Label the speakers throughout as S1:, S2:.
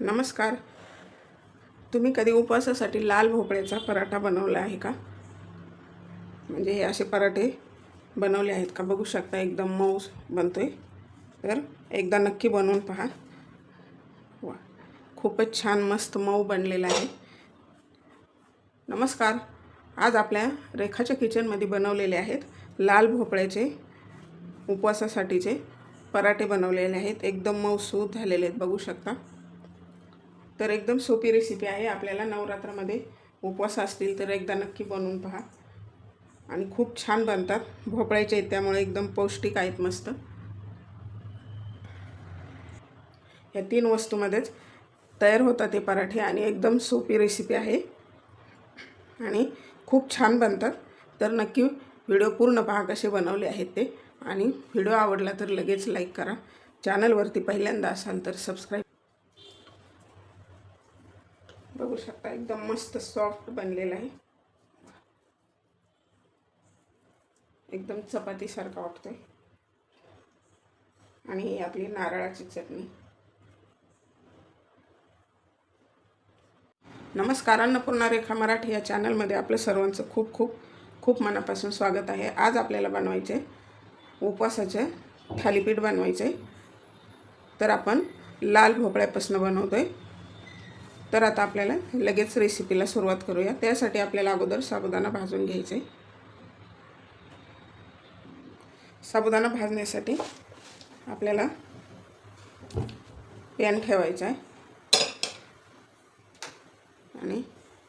S1: नमस्कार. तुम्ही कधी उपवासासाठी लाल भोपळ्याचा पराठा बनवला आहे का? म्हणजे हे असे पराठे बनवले आहेत का? बघू शकता एकदम मऊ आहे तर एकदा नक्की बनवून पहा. वा खूपच छान मस्त मऊ बनलेला आहे. नमस्कार. आज आपल्या रेखाच्या किचनमध्ये बनवलेले आहेत लाल भोपळ्याचे उपवासासाठीचे पराठे बनवलेले आहेत. एकदम मऊसूद झालेले आहेत. बघू शकता. तर एकदम सोपी रेसिपी आहे. आपल्याला नवरात्रामध्ये उपवास असतील तर एकदा नक्की बनवून पहा. आणि खूप छान बनतात. भोपळ्याचे आहेत त्यामुळे एकदम पौष्टिक आहेत मस्त. या तीन वस्तूमध्येच तयार होतात हे पराठे आणि एकदम सोपी रेसिपी आहे. आणि खूप छान बनतात. तर नक्की व्हिडिओ पूर्ण पहा कसे बनवले आहेत ते. आणि व्हिडिओ आवडला तर लगेच लाईक करा. चॅनलवरती पहिल्यांदा असाल तर सबस्क्राईब बघू शकता एकदम मस्त सॉफ्ट बनलेला आहे. एकदम चपातीसारखा वाटतोय. आणि ही आपली नारळाची चटणी. नमस्कार अन्नपूर्णा रेखा मराठी या चॅनलमध्ये आपलं सर्वांचं खूप खूप खूप मनापासून स्वागत आहे. आज आपल्याला बनवायचे उपवासाचे थालीपीठ बनवायचे. तर आपण लाल भोपळ्यापासून बनवतो आहे तर आता आपल्याला लगेच रेसिपीला सुरुवात करूया. त्यासाठी आपल्याला अगोदर साबुदाणा भाजून घ्यायचं आहे. साबुदाणा भाजण्यासाठी आपल्याला पॅन ठेवायचा आहे. आणि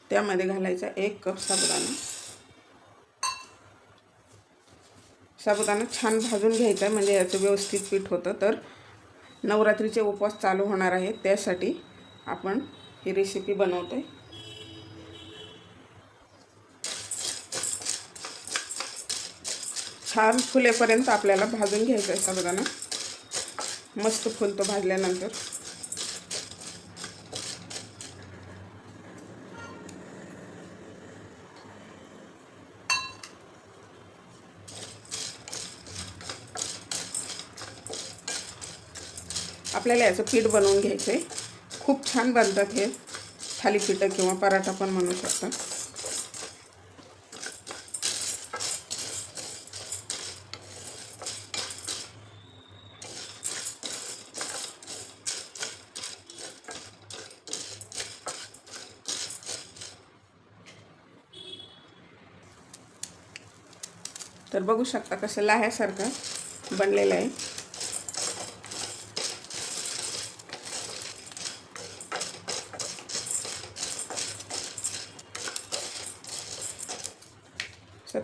S1: त्यामध्ये घालायचा एक कप साबुदाणा. साबुदाणा छान भाजून घ्यायचा आहे म्हणजे याचं व्यवस्थित पीठ होतं. तर नवरात्रीचे उपवास चालू होणार आहेत त्यासाठी आपण ही रेसिपी बनवते. छान फुलेपर्यंत आपल्याला भाजून घ्यायचं आहे साबुदाणा. मस्त फुलतो भाजल्यानंतर. आपल्याला याचं पीठ बनवून घ्यायचं आहे खूप छान बनतात हे. थालीपीठं किंवा पराठा पण म्हणू शकता. तर बघू शकता कसं लाह्यासारखं बनलेलं आहे.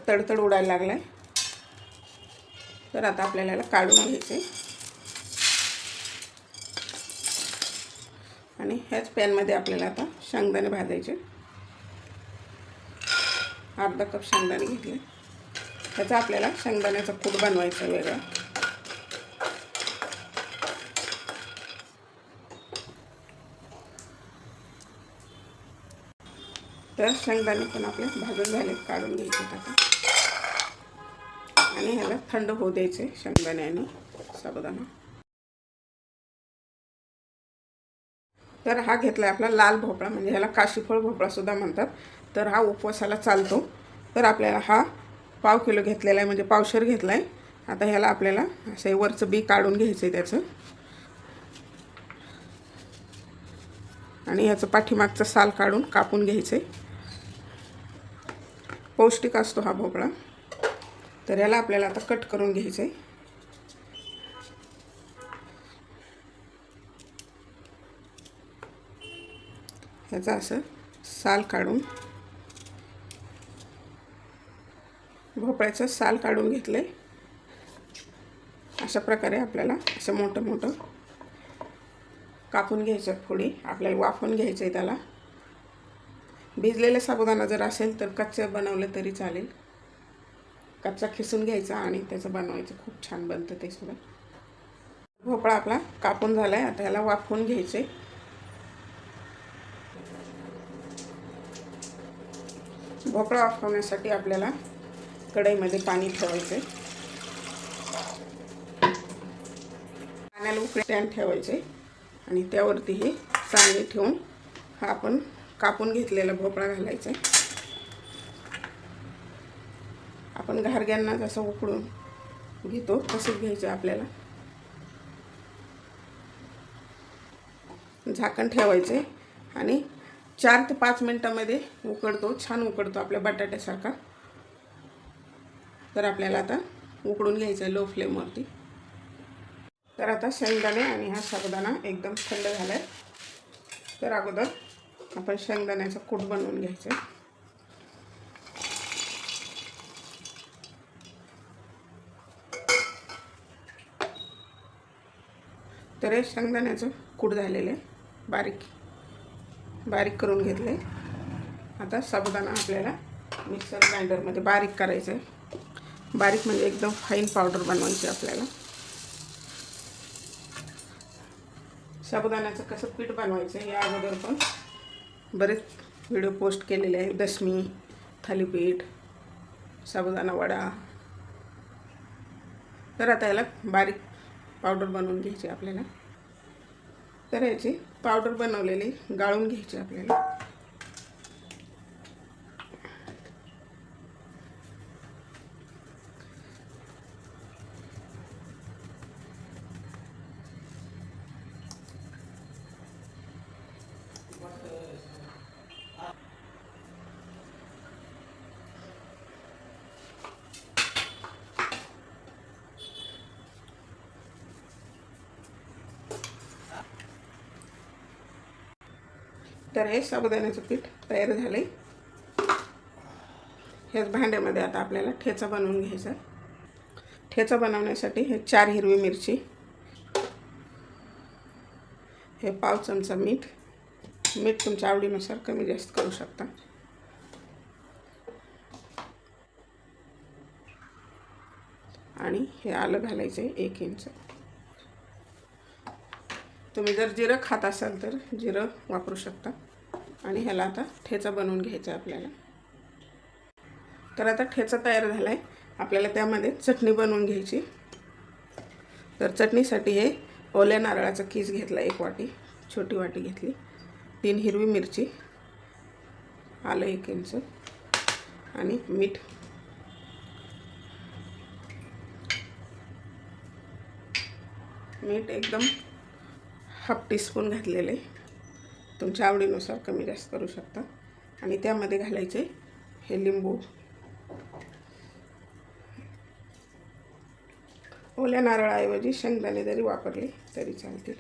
S1: तडतड उडायला लागला आहे तर आता आपल्याला याला काढून घ्यायचे आणि ह्याच पॅनमध्ये आपल्याला आता शेंगदाणे भाजायचे. अर्धा कप शेंगदाणे घेतले. त्याचा आपल्याला शेंगदाण्याचा कूट बनवायचा वेगळा. तर शेंगदाणे पण आपले भाजून झाले काढून घ्यायचे आता. आणि ह्याला थंड होऊ द्यायचे शेंगदाण्याने साबुदाणा. तर हा घेतला आपला लाल भोपळा म्हणजे ह्याला काशीफळ भोपळा सुद्धा म्हणतात. तर हा उपवासाला चालतो. तर आपल्याला हा पाव किलो घेतलेला आहे म्हणजे पावशर घेतला आहे आता ह्याला आपल्याला असं वरचं बी काढून घ्यायचं आहे त्याचं. आणि ह्याचं पाठीमागचं साल काढून कापून घ्यायचं आहे पौष्टिक असतो हा भोपळा. तर याला आपल्याला आता कट करून घ्यायचं आहे ह्याचा असं साल काढून भोपळ्याचं साल काढून घेतलं आहे अशा प्रकारे आपल्याला असं मोठं मोठं कापून घ्यायचं थोडी आपल्याला वाफून घ्यायचं आहे त्याला. भिजलेलं साबुदाणा जर असेल तर कच्चं बनवलं तरी चालेल. कच्चा खिसून घ्यायचा आणि त्याचं बनवायचं. खूप छान बनतं ते सुद्धा भोपळा आपला कापून झाला आहे आता ह्याला वाफवून घ्यायचे. भोपळा वाफवण्यासाठी आपल्याला कढईमध्ये पाणी ठेवायचे पाण्याला उकळे पॅन ठेवायचे आणि त्यावरती हे चांगले ठेवून हा आपण कापून घेतलेला भोपळा घालायचा आहे आपण घारग्यांना जसं उकळून घेतो तसंच घ्यायचं आपल्याला. झाकण ठेवायचे आणि चार ते पाच मिनटामध्ये उकडतो छान उकडतो आपल्या बटाट्यासारखा. तर आपल्याला आता उकडून घ्यायचं आहे लो फ्लेमवरती तर आता शेंगदाणे आणि हा साबुदाणा एकदम थंड झाला आहे तर अगोदर आपण शेंगदाण्याचा कूट बनवून घ्यायचं आहे तर हे शेंगदाण्याचं कूट झालेलं आहे. बारीक. बारीक करून घेतलं आहे आता साबुदाणा आपल्याला मिक्सर ग्राइंडरमध्ये बारीक करायचं आहे. बारीक म्हणजे एकदम फाईन पावडर बनवायची आपल्याला. साबुदाण्याचं कसं पीठ बनवायचं या अगोदर पण बरेच व्हिडिओ पोस्ट केलेले आहे दशमी थालीपीठ साबुदाणा वडा. तर आता याला बारीक पावडर बनवून घ्यायची आपल्याला. तर याची पावडर बनवलेली गाळून घ्यायची आपल्याला. तर हे साबुदाण्याचं पीठ तयार झाले ह्याच भांड्यामध्ये आता आपल्याला ठेचा बनवून घ्यायचा आहे. ठेचा बनवण्यासाठी हे चार हिरवी मिरची हे पाव चमचा मीठ मीठ तुमच्या आवडीनुसार कमी जास्त करू शकता. आणि हे आलं घालायचं आहे एक इंच. तुम्ही जर जिरं खात असाल तर जिरं वापरू शकता. आणि ह्याला आता ठेचा बनवून घ्यायचा आहे आपल्याला. तर आता ठेचा तयार झाला आहे आपल्याला त्यामध्ये चटणी बनवून घ्यायची. तर चटणीसाठी हे ओल्या नारळाचा कीस घेतला एक वाटी छोटी वाटी घेतली. तीन हिरवी मिरची आलं एक इंच आणि मीठ. मीठ एकदम हाफ टीस्पून घातलेलं आहे. तुमच्या आवडीनुसार कमी जास्त करू शकता. आणि त्यामध्ये घालायचे हे लिंबू. ओल्या नारळाऐवजी शेंगदाणे जरी वापरले तरी चालतील.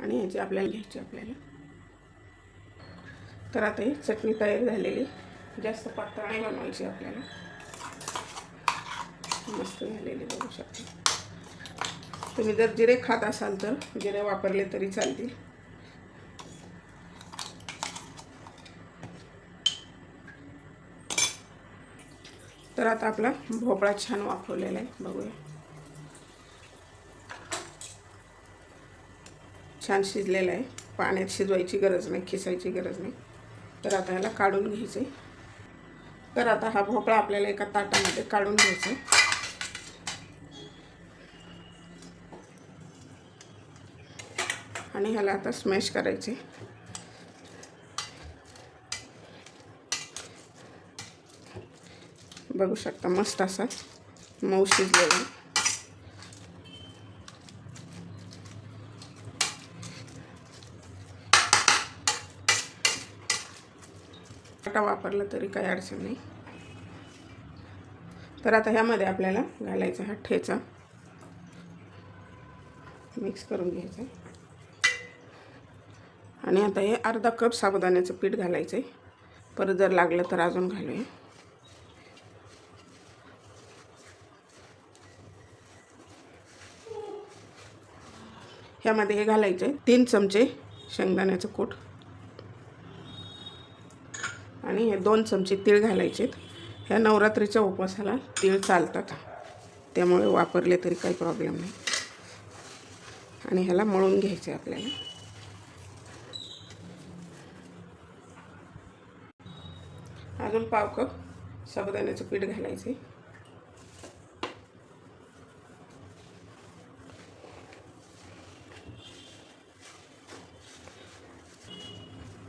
S1: आणि ह्याची आपल्याला घ्यायची आपल्याला. तर आता ही चटणी तयार झालेली. जास्त पातळ नाही बनवायची आपल्याला. मस्त झालेली बघू शकता. तुम्ही जर जिरे खात असाल तर जिरे वापरले तरी चालतील. तर आता आपला भोपळा छान वापरलेला आहे बघूया. छान शिजलेला आहे. पाण्यात शिजवायची गरज नाही खिसायची गरज नाही. तर आता ह्याला काढून घ्यायचं आहे तर आता हा भोपळा आपल्याला एका ताटामध्ये काढून घ्यायचा आहे आणि ह्याला आता स्मॅश करायचे. बघू शकता मस्त असा मऊ शिजलेला. आहे. आटा वापरला तरी काही अडचण नाही. तर आता ह्यामध्ये आपल्याला घालायचा हा ठेचा. मिक्स करून घ्यायचा. आणि आता हे अर्धा कप साबुदाण्याचं पीठ घालायचं आहे. परत जर लागलं तर अजून घालूया. ह्यामध्ये हे घालायचं आहे. तीन चमचे शेंगदाण्याचं कूट. आणि हे दोन चमचे तीळ घालायचे ह्या नवरात्रीच्या उपवासाला तीळ चालतात. त्यामुळे वापरले तरी काही प्रॉब्लेम नाही. आणि ह्याला मळून घ्यायचे आपल्याला. अजून पाव कप साबुदाण्याचं पीठ घालायचं.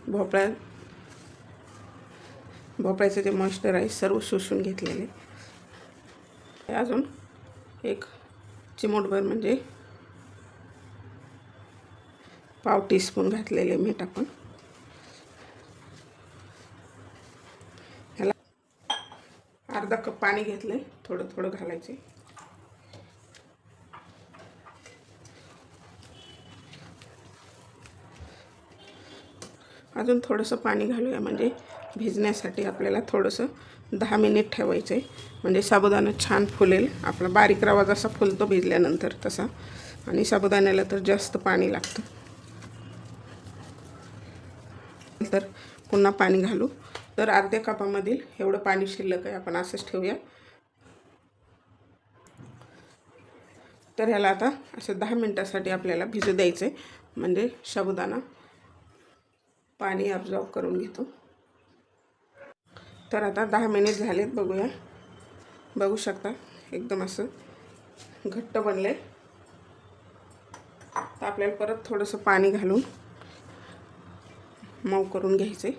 S1: भोपळ्या भोपळ्याचे भोपळ्याचं जे मॉइश्चर आहे सर्व शोषून घेतलेले. अजून एक चिमोटभर म्हणजे पाव टीस्पून घातलेले मीठ आपण. अर्धा कप पाणी घेतलं थोडं थोडं घालायचे अजून थोडंसं पाणी घालूया. म्हणजे भिजण्यासाठी आपल्याला थोडंसं दहा मिनिट ठेवायचं आहे म्हणजे साबुदाणा छान फुलेल. आपला बारीक रवा जसा फुलतो भिजल्यानंतर तसा. आणि साबुदाण्याला तर जास्त पाणी लागतं. तर पुन्हा पाणी घालू. तर अर्ध्या कपामधील एवढं पाणी शिल्लक आहे. आपण असंच ठेवूया. तर ह्याला आता असं दहा मिनटासाठी आपल्याला भिजू द्यायचं आहे म्हणजे साबुदाणा पाणी ऑब्झॉर्व करून घेतो. तर आता दहा मिनिट झालेत बघूया. बघू शकता एकदम असं घट्ट बनले तर आपल्याला परत थोडंसं पाणी घालून मऊ करून घ्यायचे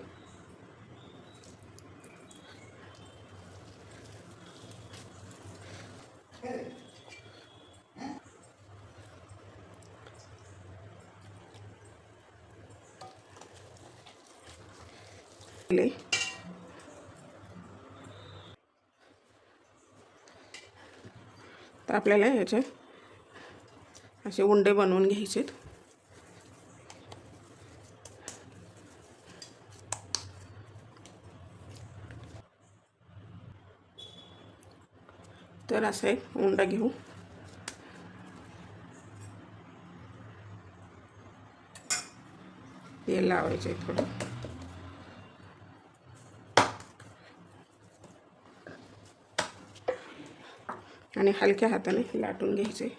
S1: तर आपल्याला ह्याचे असे उंडे बनवून घ्यायचेत. तर असा एक उंडा घेऊ. ते लावायचे थोडं. आणि हलक्या हाताने लाटून घ्यायचे.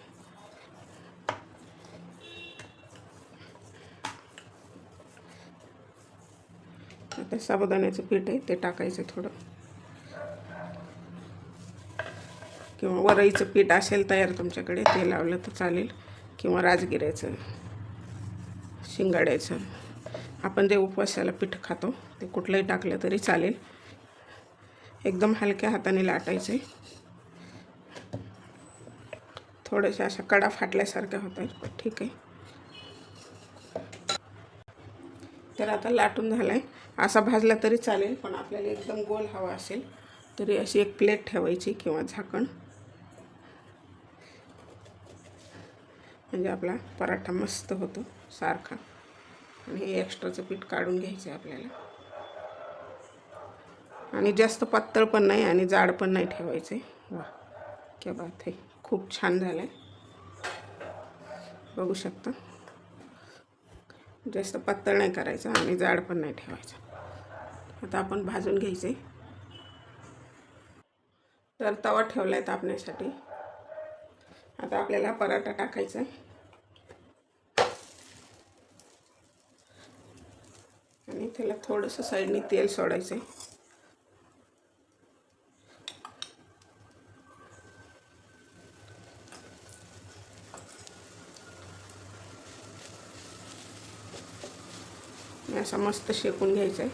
S1: आता साबुदाण्याचं पीठ आहे ते टाकायचं थोडं. किंवा वरईचं पीठ असेल तयार तुमच्याकडे ते लावलं तर चालेल. किंवा राजगिऱ्याचं शिंगाड्याचं. आपण जे उपवासाला पीठ खातो ते कुठलंही टाकलं तरी चालेल. एकदम हलक्या हाताने लाटायचं आहे थोड्याशा अशा कडा फाटल्यासारख्या होत आहेत. ठीक आहे. तर आता लाटून झाला आहे असा भाजला तरी चालेल पण आपल्याला एकदम गोल हवा असेल तरी अशी एक प्लेट ठेवायची किंवा झाकण. म्हणजे आपला पराठा मस्त होतो सारखा. आणि हे एक्स्ट्राचं पीठ काढून घ्यायचं आहे आपल्याला. आणि जास्त पातळ पण नाही आणि जाड पण नाही ठेवायचं आहे वा क्या बात आहे. खूप छान झालं आहे बघू शकता. जास्त पातळ नाही करायचं आणि जाड पण नाही ठेवायचं. आता आपण भाजून घ्यायचे. तर तवा ठेवला आहे तापण्यासाठी आता आपल्याला पराठा टाकायचा आहे. आणि त्याला थोडंसं साईडने तेल सोडायचं आहे असा मस्त शेकून घ्यायचा आहे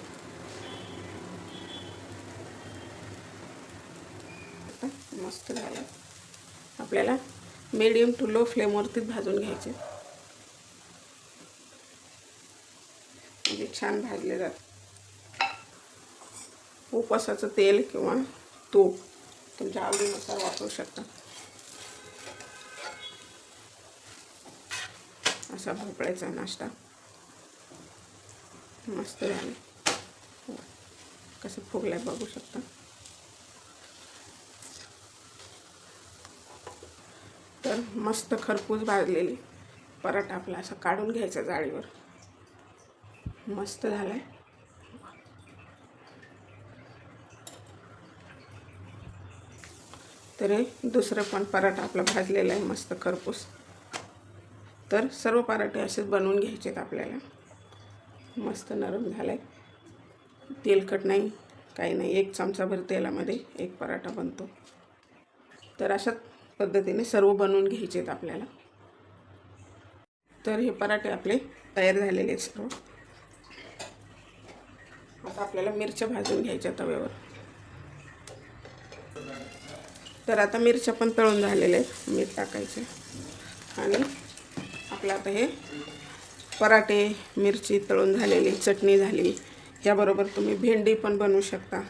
S1: आता मस्त झालं. आपल्याला मिडियम टू लो फ्लेमवरतीच भाजून घ्यायचे. म्हणजे छान भाजले जात उपवासाचं तेल किंवा तूप तुमच्या आवडीनुसार वापरू शकता. असा भोपळ्याचा नाश्ता. मस्त झालं. हो. कसं फुगलाय बघू शकता. तर मस्त खरपूस भाजलेली. पराठा आपला असं काढून घ्यायचा जाळीवर. मस्त झालं आहे तर हे दुसरं पण पराठा आपला भाजलेला आहे मस्त खरपूस. तर सर्व पराठे असेच बनवून घ्यायचे आहेत आपल्याला. मस्त नरम झाला आहे तेलकट नाही काही नाही. एक चमचाभर तेलामध्ये एक पराठा बनतो. तर अशाच पद्धतीने सर्व बनवून घ्यायचे आहेत आपल्याला. तर हे पराठे आपले तयार झालेले आहेत सर्व. आता आपल्याला मिरच्या भाजून घ्यायच्या तव्यावर. तर आता मिरच्या पण तळून झालेल्या आहेत. मीठ टाकायचे. आणि आपलं आता हे पराठे मिरची तळून झालेली चटणी झाली. याबरोबर तुम्ही भेंडी पण बनवू शकता.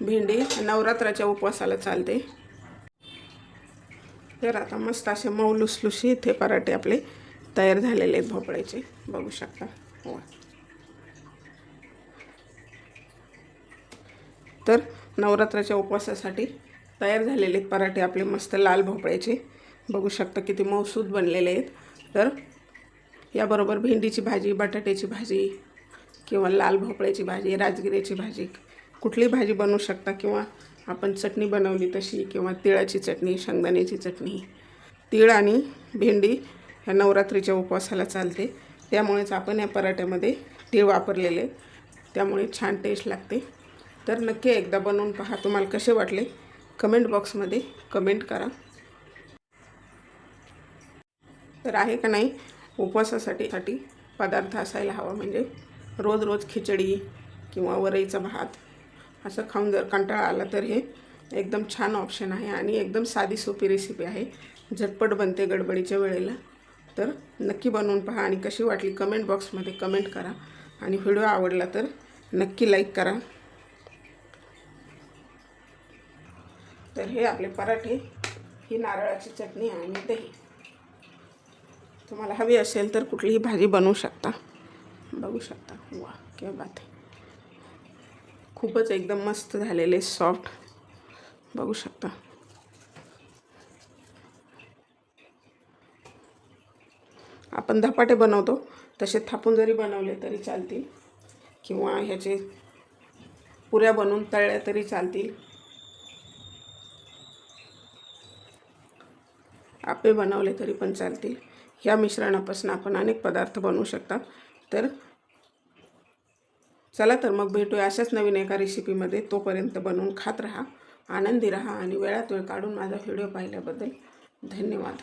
S1: भेंडी नवरात्राच्या उपवासाला चालते. तर आता मस्त असे मऊ लुसलुशी इथे पराठे आपले तयार झालेले आहेत भोपळ्याचे. बघू शकता. वा. तर नवरात्राच्या उपवासासाठी तयार झालेले आहेत पराठे आपले मस्त लाल भोपळ्याचे. बघू शकता किती मौसूद बनलेले आहेत. तर याबरोबर भेंडीची भाजी बटाट्याची भाजी किंवा लाल भोपळ्याची भाजी राजगिऱ्याची भाजी. कुठली भाजी बनवू शकता किंवा आपण चटणी बनवली तशी किंवा तिळाची चटणी शेंगदाण्याची चटणी. तीळ आणि भेंडी ह्या नवरात्रीच्या उपवासाला चालते. त्यामुळेच आपण या पराठ्यामध्ये तीळ वापरलेले. त्यामुळे छान टेस्ट लागते. तर नक्की एकदा बनवून पहा तुम्हाला कसे वाटले? कमेंट बॉक्समध्ये कमेंट करा. तर आहे का नाही? उपवासासाठी साठी पदार्थ असायला हवा म्हणजे रोज रोज खिचडी किंवा वरईचा भात असं खाऊन जर कंटाळा आला तर हे एकदम छान ऑप्शन आहे आणि एकदम साधी सोपी रेसिपी आहे. झटपट बनते गडबडीच्या वेळेला. तर नक्की बनवून पहा आणि कशी वाटली कमेंट बॉक्समध्ये कमेंट करा. आणि व्हिडिओ आवडला तर नक्की लाईक करा. तर हे आपले पराठे ही नारळाची चटणी आणि दही. तुम्हाला हवी असेल तर कुठलीही भाजी बनवू शकता. बघू शकता. वा क्या बात आहे खूपच एकदम मस्त झालेले सॉफ्ट बघू शकता. आपण धपाटे बनवतो. तसे थापून जरी बनवले तरी चालतील. किंवा ह्याचे पुऱ्या बनवून तळल्या तरी चालतील. आपे बनवले तरी पण चालतील. ह्या मिश्रणापासून आपण अनेक पदार्थ बनवू शकता. तर चला तर मग भेटूया अशाच नवीन एका रेसिपीमध्ये तोपर्यंत बनवून खात राहा आनंदी राहा आणि वेळात वेळ काढून माझा व्हिडिओ पाहिल्याबद्दल धन्यवाद.